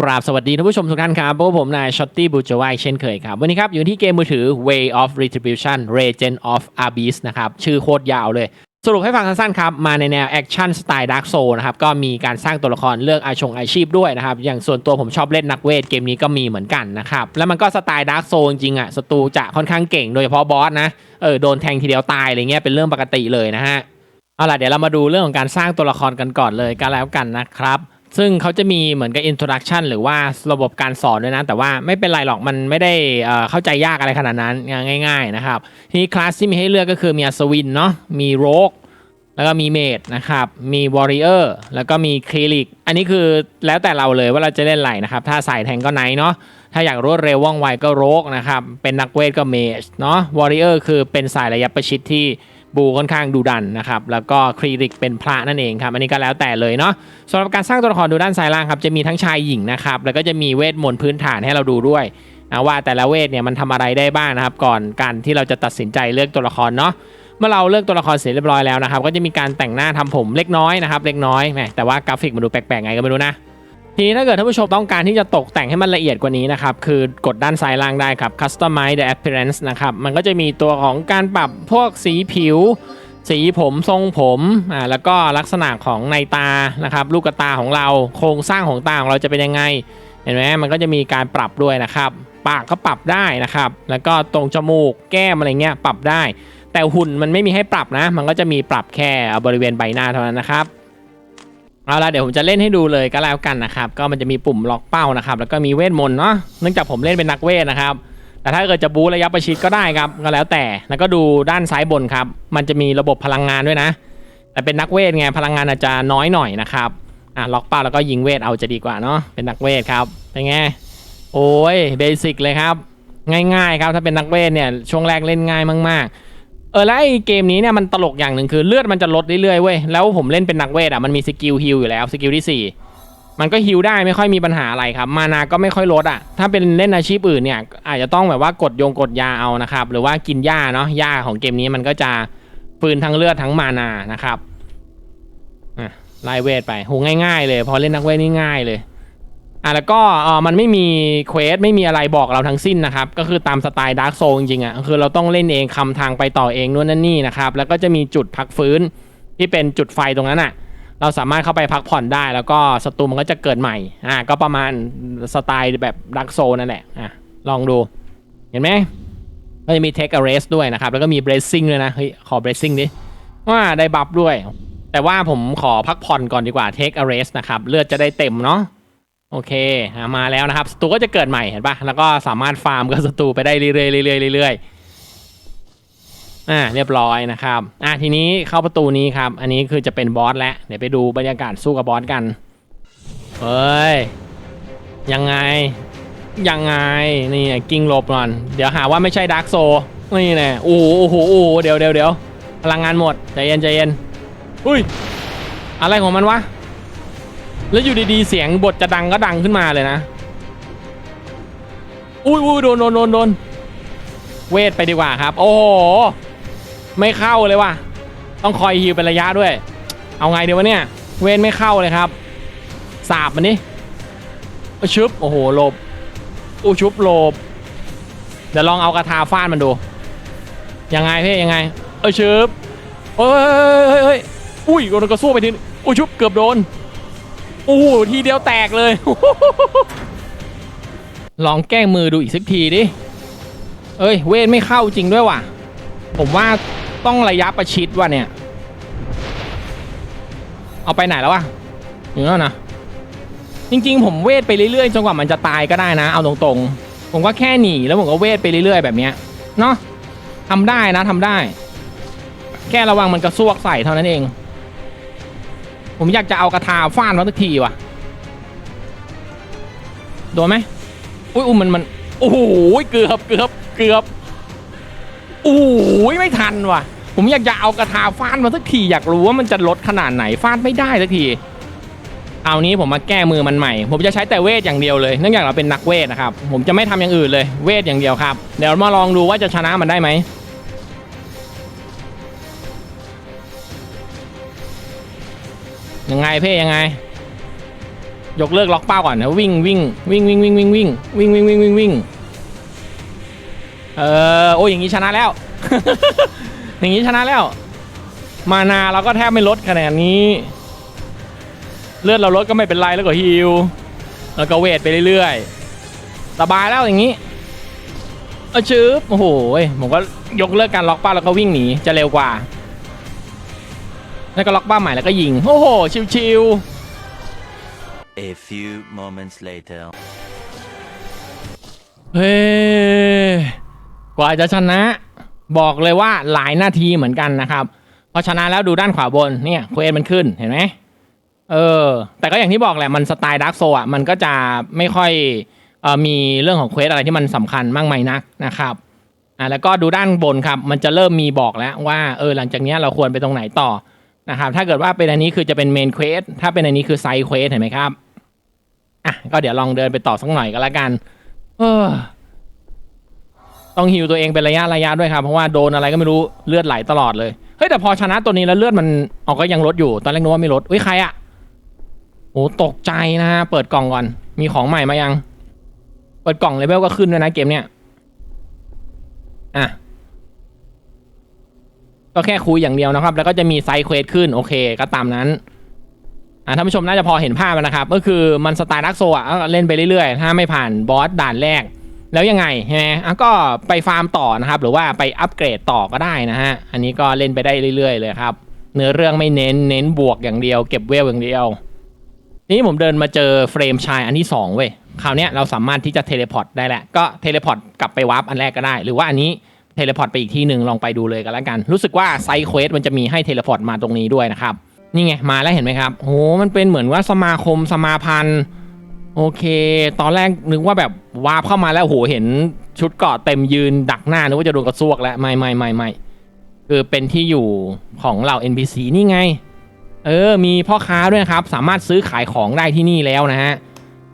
กราบสวัสดีท่านผู้ชมทุกท่านครับพวกผมนายช็อตตี้บูจวายเช่นเคยครับ วันนี้ครับ อยู่ที่เกมมือถือ Way of Retribution Legend of Abyss นะครับ ชื่อโคตรยาวเลย สรุปให้ฟังสั้นๆครับ มาในแนวแอคชั่นสไตล์ Dark Soul นะครับ ก็มีการสร้างตัวละครเลือกอาชงอาชีพด้วยนะครับ อย่างส่วนตัวผมชอบเล่นนักเวท เกมนี้ก็มีเหมือนกันนะครับ แล้วมันก็สไตล์ Dark Soul จริงๆอะศัตรูจะค่อนข้างเก่งโดยเฉพาะบอสนะเออโดนแทงทีเดียวตายอะไรเงี้ยเป็นเรื่องปกติเลยนะฮะเอาล่ะเดี๋ยวเรามาดูเรื่องของการสร้างตัวละครกันก่อนเลยก็แล้วกันนะครับ ซึ่งเขาจะมีเหมือนกับ introduction หรือว่าระบบการสอนด้วยนะ แต่ว่าไม่เป็นไรหรอกมันไม่ได้เข้าใจยากอะไรขนาดนั้นง่าย ๆนะครับ ทีนี้คลาสที่มีให้เลือกก็คือมีอัศวินเนาะมีโรกแล้วก็มีเมดนะครับ มีวอริเออร์แล้วก็มีคลิลิก อันนี้คือแล้วแต่เราเลยว่าเราจะเล่นไรนะครับ ถ้าสายแทงก็ไนท์เนาะ ถ้าอยากรวดเร็วว่องไวก็โรกนะครับ เป็นนักเวทก็เมจเนาะ วอริเออร์คือเป็นสายระยะประชิดที่ บูค่อนข้างดูดันนะครับ แล้วก็ครีริกเป็นพระนั่นเองครับ อันนี้ก็แล้วแต่เลยเนาะสำหรับการสร้างตัวละครดูด้านซ้ายล่างครับ จะมีทั้งชายหญิงนะครับ แล้วก็จะมีเวทมนต์พื้นฐานให้เราดูด้วยนะว่าแต่ละเวทเนี่ยมันทำอะไรได้บ้างนะครับ ก่อนการที่เราจะตัดสินใจเลือกตัวละครเนาะ เมื่อเราเลือกตัวละครเสร็จเรียบร้อยแล้วนะครับ ก็จะมีการแต่งหน้าทำผมเล็กน้อยนะครับ เล็กน้อยแหมแต่ว่ากราฟิกมันดูแปลกๆไงก็ไม่รู้นะ ทีนี้ถ้าเกิดท่านผู้ชมต้องการที่จะตกแต่งให้มันละเอียดกว่านี้นะครับ คือกดด้านซ้ายล่างได้ครับ customize the appearance นะครับ มันก็จะมีตัวของการปรับพวกสีผิว สีผมทรงผมอ่าแล้วก็ลักษณะของในตานะครับ ลูกตาของเราโครงสร้างของตาของเราจะเป็นยังไง เห็นไหมมันก็จะมีการปรับด้วยนะครับ ปากก็ปรับได้นะครับ แล้วก็ตรงจมูกแก้มอะไรเงี้ยปรับได้ แต่หุ่นมันไม่มีให้ปรับนะ มันก็จะมีปรับแค่บริเวณใบหน้าเท่านั้นนะครับ เอาละเดี๋ยวผมจะเล่นให้ดูเลยก็แล้วกันนะครับ ก็มันจะมีปุ่มล็อกเป้านะครับ แล้วก็มีเวทมนต์เนาะเนื่องจากผมเล่นเป็นนักเวทนะครับ แต่ถ้าเกิดจะบูระยะประชิดก็ได้ครับก็แล้วแต่แล้วก็ดูด้านซ้ายบนครับ มันจะมีระบบพลังงานด้วยนะ แต่เป็นนักเวทไงพลังงานอาจจะน้อยหน่อยนะครับอะล็อกเป้าแล้วก็ยิงเวทเอาจะดีกว่าเนาะเป็นนักเวทครับเป็นไงโอ้ยเบสิกเลยครับ ง่ายๆครับถ้าเป็นนักเวทเนี่ยช่วงแรกเล่นง่ายมากๆ เออแล้วไอ้เกมนี้เนี่ยมันตลกอย่างหนึ่งคือเลือดมันจะลดเรื่อยๆเว้ยแล้วผมเล่นเป็นนักเวทอะมันมีสกิลฮิลอยู่แล้วสกิลที่สี่มันก็ฮิลได้ไม่ค่อยมีปัญหาอะไรครับ มานาก็ไม่ค่อยลดอะถ้าเป็นเล่นอาชีพอื่นเนี่ยอาจจะต้องแบบว่ากดยงกดยาเอานะครับหรือว่ากินหญ้าเนาะหญ้าของเกมนี้มันก็จะฟืนทั้งเลือดทั้งมานานะครับอะไล่เวทไปโหง่ายๆเลย พอเล่นนักเวทนี่ง่ายเลย อะแล้วก็เออมันไม่มีเควสไม่มีอะไรบอกเราทั้งสิ้นนะครับ ก็คือตามสไตล์ดาร์กโซจริงๆอะคือเราต้องเล่นเองคำทางไปต่อเองนู่นนั่นนี่นะครับ แล้วก็จะมีจุดพักฟื้นที่เป็นจุดไฟตรงนั้นอะ เราสามารถเข้าไปพักผ่อนได้ แล้วก็ศัตรูมันก็จะเกิดใหม่อ่าก็ประมาณสไตล์แบบดักโซนั่นแหละอะลองดูเห็นไหมก็จะมี take a rest ด้วยนะครับ แล้วก็มี bracing ด้วยนะเฮ้ยขอ bracing ดิว่าได้บัฟด้วย แต่ว่าผมขอพักผ่อนก่อนดีกว่า take a rest นะครับ เลือดจะได้เต็มเนาะ โอเคมาแล้วนะครับศัตรูก็จะเกิดใหม่เห็นปะแล้วก็สามารถฟาร์มกับศัตรูไปได้เรื่อยๆเรื่อยๆเรื่อยๆอ่าเรียบร้อยนะครับอ่าทีนี้เข้าประตูนี้ครับ อันนี้คือจะเป็นบอสแล้วเดี๋ยวไปดูบรรยากาศสู้กับบอสกันเฮ้ยยังไงยังไงนี่กิ้งหลบก่อน เดี๋ยวหาว่าไม่ใช่ดาร์กโซนี่แน่โอ้โหโอ้โหโอ้โหเดี๋ยวเดี๋ยวเดี๋ยวพลังงานหมดใจเย็นใจเย็นอุ้ยอะไรของมันวะ แล้วอยู่ดีๆ เสียงบทจะดังก็ดังขึ้นมาเลยนะ อุ้ยอุ้ยโดนโดนโดนโดนเวทไปดีกว่าครับ โอ้โห ไม่เข้าเลยว่ะ ต้องคอยฮิวเป็นระยะด้วย เอาไงเดี๋ยววะเนี่ย เวทไม่เข้าเลยครับ สาบมันนี่ชุบ โอ้โหหลบอู้ชุบหลบ เดี๋ยวลองเอากระทาฟาดมันดู ยังไงพี่ยังไง เออชุบเฮ้ยเฮ้ยเฮ้ยอุ้ยโดนกระสู้ไปทีอุ้ยชุบเกือบโดน โอ้โหทีเดียวแตกเลย ลองแก้มือดูอีกสักทีดิ เอ้ย เวทไม่เข้าจริงด้วยว่ะ ผมว่าต้องระยะประชิดว่ะเนี่ย เอาไปไหนแล้ววะอยู่นั่นนะจริง ๆ ผมเวทไปเรื่อยๆจนกว่ามันจะตายก็ได้นะ เอาตรงๆ ผมก็แค่หนีแล้วผมก็เวทไปเรื่อยๆ แบบเนี้ยเนาะทำได้นะทำได้ แค่ระวังมันกระซวกใส่เท่านั้นเอง ผมอยากจะเอากระทาฟาดมันสักทีว่ะ โดนไหมอุ้ยอุ้มมันมัน โอ้โหเกือบเกือบเกือบโอ้ยไม่ทันว่ะ ผมอยากจะเอากระทาฟาดมาสักทีอยากรู้ว่ามันจะลดขนาดไหนฟาดไม่ได้สักที เอานี้ผมมาแก้มือมันใหม่ ผมจะใช้แต่เวทอย่างเดียวเลยเนื่องจากเราเป็นนักเวทนะครับ ผมจะไม่ทำอย่างอื่นเลย เวทอย่างเดียวครับ เดี๋ยวมาลองดูว่าจะชนะมันได้ไหม ยังไงเพ่ยังไง ยกเลิกล็อกเป้าก่อนนะวิ่งวิ่งวิ่งวิ่งวิ่งวิ่งวิ่งวิ่งวิ่งวิ่งวิ่งวิ่งเออโอ้ยอย่างนี้ชนะแล้ว อย่างนี้ชนะแล้ว มานาเราก็แทบไม่ลดขนาดนี้ เลือดเราลดก็ไม่เป็นไรแล้วก็ฮิลแล้วก็เวทไปเรื่อยๆสบายแล้วอย่างนี้เออชืบโอ้โหผมก็ยกเลิกการล็อกเป้าแล้วก็วิ่งหนีจะเร็วกว่า แล้วก็ล็อกเป้าใหม่แล้วก็ยิง โอ้โห ชิว A few moments later. ๆ เฮ้ยกว่าจะชนะ บอกเลยว่าหลายนาทีเหมือนกันนะครับพอชนะแล้วดูด้านขวาบนเนี่ยเควสมันขึ้นเห็นไหมเออ แต่ก็อย่างที่บอกแหละมันสไตล์ดาร์กโซอะมันก็จะไม่ค่อยเออมีเรื่องของเควสอะไรที่มันสำคัญมากมายนักนะครับอ่าแล้วก็ดูด้านบนครับ มันจะเริ่มมีบอกแล้วว่าเออหลังจากเนี้ยเราควรไปตรงไหนต่อ นะครับ ถ้าเกิดว่าเป็นอันนี้คือจะเป็นเมนเควสถ้าเป็นอันนี้คือไซเควสเห็นไหมครับ อะ ก็เดี๋ยวลองเดินไปต่อสักหน่อยก็แล้วกัน เออ ต้องฮิวตัวเองเป็นระยะระยะด้วยครับ เพราะว่าโดนอะไรก็ไม่รู้เลือดไหลตลอดเลย เฮ้ยแต่พอชนะตัวนี้แล้วเลือดมันออกก็ยังลดอยู่ ตอนแรกนึกว่าไม่ลดอุ้ยใครอะโอ้ตกใจนะฮะ เปิดกล่องก่อน มีของใหม่มายัง เปิดกล่องเลเวลก็ขึ้นด้วยนะเกมเนี้ย อะ ก็แค่คุยอย่างเดียวนะครับ แล้วก็จะมีไซเควสขึ้นโอเค ก็ตามนั้นอะท่านผู้ชมน่าจะพอเห็นภาพแล้วนะครับ ก็คือมันสไตล์ดักโซอะเล่นไปเรื่อยๆ ถ้าไม่ผ่านบอสด่านแรก แล้วยังไงใช่ไหมอะก็ไปฟาร์มต่อนะครับ หรือว่าไปอัปเกรดต่อก็ได้นะฮะ อันนี้ก็เล่นไปได้เรื่อยๆ เลยครับ เนื้อเรื่องไม่เน้นเน้นบวกอย่างเดียว เก็บเวลอย่างเดียว นี่ผมเดินมาเจอเฟรมชายอันที่2เว้ยคราวนี้เราสามารถที่จะเทเลพอร์ตได้แหละ ก็เทเลพอร์ตกลับไปวาร์ปอันแรกก็ได้ หรือว่าอันนี้ เทเลพอร์ตไปอีกที่หนึ่งลองไปดูเลยกันแล้วกัน รู้สึกว่าไซเควสมันจะมีให้เทเลพอร์ตมาตรงนี้ด้วยนะครับ นี่ไง มาแล้วเห็นไหมครับโหมันเป็นเหมือนว่าสมาคมสมาพันธ์โอเค ตอนแรกนึกว่าแบบวาร์ปเข้ามาแล้วโหเห็นชุดเกราะเต็มยืนดักหน้านึกว่าจะโดนกระซวกแล้วไม่ไม่ไม่ไม่คือเป็นที่อยู่ของเหล่า NPC นี่ไง เออ มีพ่อค้าด้วยครับ สามารถซื้อขายของได้ที่นี่แล้วนะฮะ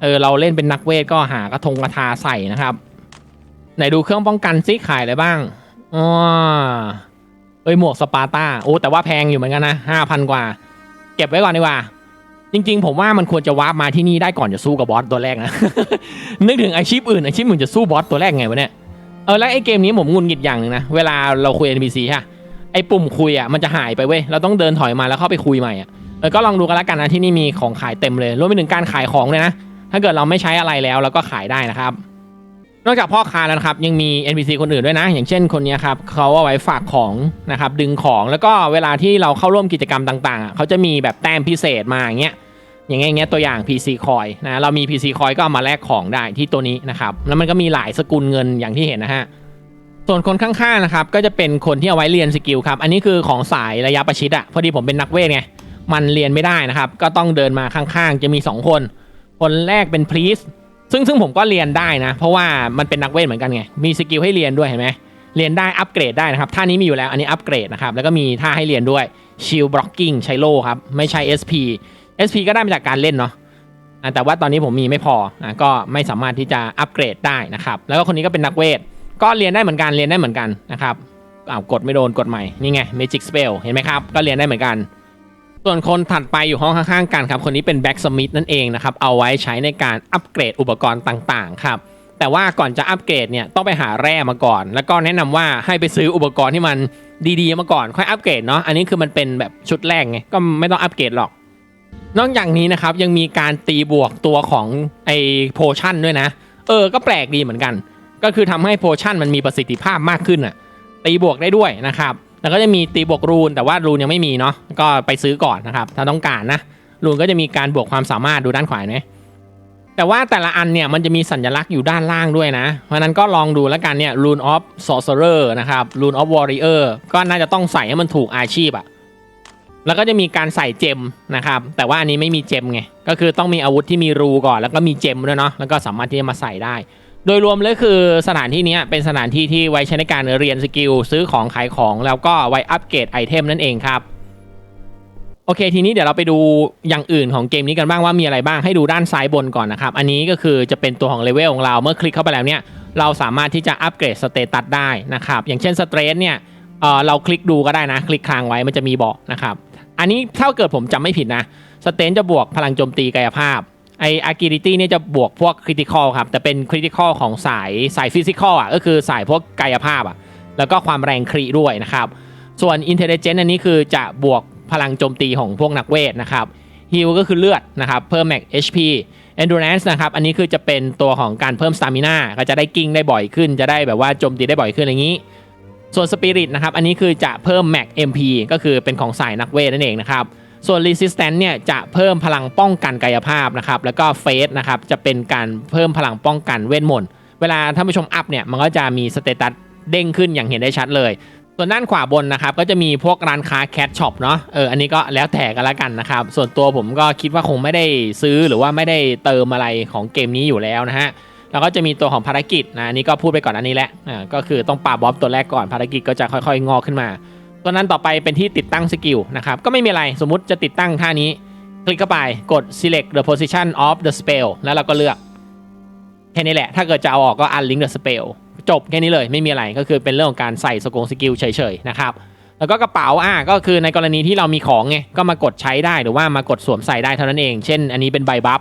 เออ เราเล่นเป็นนักเวทก็หากระทงกระทาใส่นะครับ ไหนดูเครื่องป้องกันซิขายอะไรบ้างอ๋อเอ้ยหมวกสปาร์ตาโอ้แต่ว่าแพงอยู่เหมือนกันนะห้าพันกว่า เก็บไว้ก่อนดีกว่า จริง ๆ ผมว่ามันควรจะวาร์ปมาที่นี่ได้ก่อนจะสู้กับบอสตัวแรกนะ นึกถึงอาชีพอื่นอาชีพอื่นจะสู้บอสตัวแรกไงวะเนี่ย เออแล้วไอ้เกมนี้ผมงุนงิดอย่างหนึ่งนะ เวลาเราคุย NPC ใช่ะไอ้ปุ่มคุยอะมันจะหายไปเว้ย เราต้องเดินถอยมาแล้วเข้าไปคุยใหม่อะเออก็ลองดูกันล้วกันนะที่นี่มีของขายเต็มเลยรวมไปถึงการขายของเลยนะ ถ้าเกิดเราไม่ใช้อะไรแล้วเราก็ขายได้นะครับ นอกจากพ่อค้าแล้วนะครับยังมี NPC คนอื่นด้วยนะ อย่างเช่นคนนี้ครับเขาเอาไว้ฝากของนะครับดึงของแล้วก็เวลาที่เราเข้าร่วมกิจกรรมต่างๆเขาจะมีแบบแต้มพิเศษมาอย่างเงี้ยอย่างเงี้ยอย่างเงี้ยตัวอย่าง PC Coin นะเรามี PC Coin ก็เอามาแลกของได้ที่ตัวนี้นะครับแล้วมันก็มีหลายสกุลเงินอย่างที่เห็นนะฮะส่วนคนข้างๆนะครับก็จะเป็นคนที่เอาไว้เรียนสกิลครับอันนี้คือของสายระยะประชิดอะพอดีผมเป็นนักเวทไงมันเรียนไม่ได้นะครับก็ต้องเดินมาข้างๆ จะมี 2 คน คนแรกเป็นพรีส ซึ่งซึ่งผมก็เรียนได้นะ เพราะว่ามันเป็นนักเวทเหมือนกันไง มีสกิลให้เรียนด้วยเห็นไหมเรียนได้อัปเกรดได้นะครับท่านี้มีอยู่แล้วอันนี้อัปเกรดนะครับแล้วก็มีท่าให้เรียนด้วยชิลบล็อกกิ้งใช้โล่ครับไม่ใช่ SP SP ก็ได้มาจากการเล่นเนาะแต่ว่าตอนนี้ผมมีไม่พอก็ไม่สามารถที่จะอัปเกรดได้นะครับแล้วก็คนนี้ก็เป็นนักเวทก็เรียนได้เหมือนกันเรียนได้เหมือนกันนะครับอ้าวกดไม่โดนกดใหม่นี่ไง Magic Spell เห็นไหมครับก็เรียนได้เหมือนกัน ส่วนคนถัดไปอยู่ห้องข้างๆกันครับ คนนี้เป็น Black Smith นั่นเองนะครับ เอาไว้ใช้ในการอัปเกรดอุปกรณ์ต่างๆ ครับ แต่ว่าก่อนจะอัปเกรดเนี่ยต้องไปหาแร่มาก่อน แล้วก็แนะนำว่าให้ไปซื้ออุปกรณ์ที่มันดีๆ มาก่อน ค่อยอัปเกรดเนาะ อันนี้คือมันเป็นแบบชุดแรกไง ก็ไม่ต้องอัปเกรดหรอก นอกจากนี้นะครับยังมีการตีบวกตัวของไอโพชั่นด้วยนะ เออ ก็แปลกดีเหมือนกัน ก็คือทำให้โพชั่นมันมีประสิทธิภาพมากขึ้นอะตีบวกได้ด้วยนะครับ แล้วก็จะมีตีบวกรูน แต่ว่ารูนยังไม่มีเนาะก็ไปซื้อก่อนนะครับ ถ้าต้องการนะ รูนก็จะมีการบวกความสามารถดูด้านขวาไหมแต่ว่าแต่ละอันเนี่ยมันจะมีสัญลักษณ์อยู่ด้านล่างด้วยนะ เพราะนั้นก็ลองดูแล้วกันเนี่ย Rune of Sorcerer นะครับ Rune of Warrior ก็น่าจะต้องใส่ให้มันถูกอาชีพอะแล้วก็จะมีการใส่เจมนะครับ แต่ว่าอันนี้ไม่มีเจมไง ก็คือต้องมีอาวุธที่มีรูก่อน แล้วก็มีเจมด้วยเนาะ แล้วก็สามารถที่จะมาใส่ได้ โดยรวมเลยคือสถานที่นี้เป็นสถานที่ที่ไว้ใช้ในการเรียนสกิลซื้อของขายของแล้วก็ไว้อัปเกรดไอเทมนั่นเองครับโอเคทีนี้เดี๋ยวเราไปดูอย่างอื่นของเกมนี้กันบ้างว่ามีอะไรบ้างให้ดูด้านซ้ายบนก่อนนะครับอันนี้ก็คือจะเป็นตัวของเลเวลของเราเมื่อคลิกเข้าไปแล้วเนี่ยเราสามารถที่จะอัปเกรดสเตตัสได้นะครับอย่างเช่นสเตรสเนี่ยเเราคลิกดูก็ได้นะ คลิกค้างไว้มันจะมีบอกนะครับอันนี้ถ้าเกิดผมจำไม่ผิดนะสเตนจะบวกพลังโจมตีกายภาพ ไอ agility เนี่ยจะบวกพวก critical ครับ แต่เป็น critical ของสายสาย physical อะก็คือสายพวกกายภาพอะแล้วก็ความแรงครีด้วยนะครับ ส่วน intelligence อันนี้คือจะบวกพลังโจมตีของพวกนักเวทนะครับ heal ก็คือเลือดนะครับเพิ่ม max HP endurance นะครับอันนี้คือจะเป็นตัวของการเพิ่ม stamina ก็จะได้กิ้งได้บ่อยขึ้น จะได้แบบว่าโจมตีได้บ่อยขึ้นอะไรอย่างนี้ ส่วน spirit นะครับอันนี้คือจะเพิ่ม max MP ก็คือเป็นของสายนักเวทนั่นเองนะครับ ส่วน resistance เนี่ยจะเพิ่มพลังป้องกันกายภาพนะครับ แล้วก็ fate นะครับจะเป็นการเพิ่มพลังป้องกันเวทมนต์ เวลาท่านผู้ชมอัพเนี่ยมันก็จะมีสเตตัสเด้งขึ้นอย่างเห็นได้ชัดเลย ส่วนด้านขวาบนนะครับก็จะมีพวกร้านค้าแคทช็อปเนาะ เอออันนี้ก็แล้วแต่กันละกันนะครับ ส่วนตัวผมก็คิดว่าคงไม่ได้ซื้อหรือว่าไม่ได้เติมอะไรของเกมนี้อยู่แล้วนะฮะแล้วก็จะมีตัวของภารกิจนะอันนี้ก็พูดไปก่อนอันนี้แหละอ่าก็คือต้องปราบบ๊อบตัวแรกก่อนภารกิจก็จะค่อยๆ งอกขึ้นมา ตัวนั้นต่อไปเป็นที่ติดตั้งสกิลนะครับ ก็ไม่มีอะไรสมมุติจะติดตั้งท่านี้ คลิกเข้าไปกด select the position of the spell แล้วเราก็เลือก แค่นี้แหละ ถ้าเกิดจะเอาออกก็ unlink the spell จบแค่นี้เลยไม่มีอะไรก็คือเป็นเรื่องของการใส่สกงสกิลเฉยๆนะครับแล้วก็กระเป๋าอะก็คือในกรณีที่เรามีของไงก็มากดใช้ได้หรือว่ามากดสวมใส่ได้เท่านั้นเอง เช่น อันนี้เป็นใบบัฟ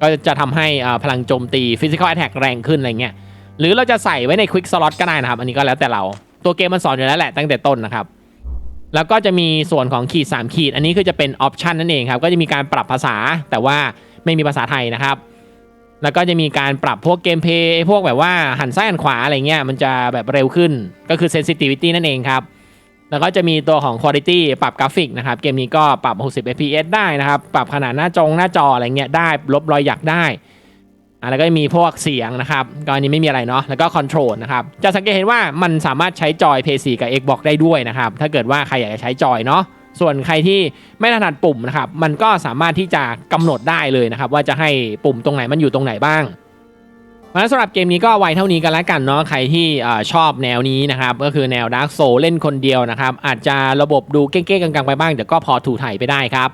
ก็จะทำให้พลังโจมตี physical attack แรงขึ้นอะไรเงี้ยหรือเราจะใส่ไว้ใน quick slot ก็ได้นะครับ อันนี้ก็แล้วแต่เราตัวเกมมันสอนอยู่แล้วแหละตั้งแต่ต้นนะครับ แล้วก็จะมีส่วนของขีด 3 ขีด อันนี้คือจะเป็นออปชันนั่นเองครับ ก็จะมีการปรับภาษาแต่ว่าไม่มีภาษาไทยนะครับ แล้วก็จะมีการปรับพวกเกมเพย์พวกแบบว่าหันซ้ายหันขวาอะไรเงี้ยมันจะแบบเร็วขึ้นก็คือ sensitivity นั่นเองครับ แล้วก็จะมีตัวของ quality ปรับกราฟิกนะครับ เกมนี้ก็ปรับ 60 fps ได้นะครับ ปรับขนาดหน้าจงหน้าจออะไรเงี้ยได้ลบรอยหยักได้ อะแล้วก็มีพวกเสียงนะครับก็อันนี้ไม่มีอะไรเนาะแล้วก็คอนโทรลนะครับจะสังเกตเห็นว่ามันสามารถใช้จอย PS4 กับ Xbox ได้ด้วยนะครับถ้าเกิดว่าใครอยากจะใช้จอยเนาะส่วนใครที่ไม่ถนัดปุ่มนะครับมันก็สามารถที่จะกำหนดได้เลยนะครับว่าจะให้ปุ่มตรงไหนมันอยู่ตรงไหนบ้างเพราะฉะนั้นสำหรับเกมนี้ก็ไว้เท่านี้กันแล้วกันเนาะใครที่อชอบแนวนี้นะครับก็คือแนว Dark Soul เล่นคนเดียวนะครับอาจจะระบบดูเก้งๆกังๆไปบ้างแต่ก็พอถูถ่ายไปได้ครับ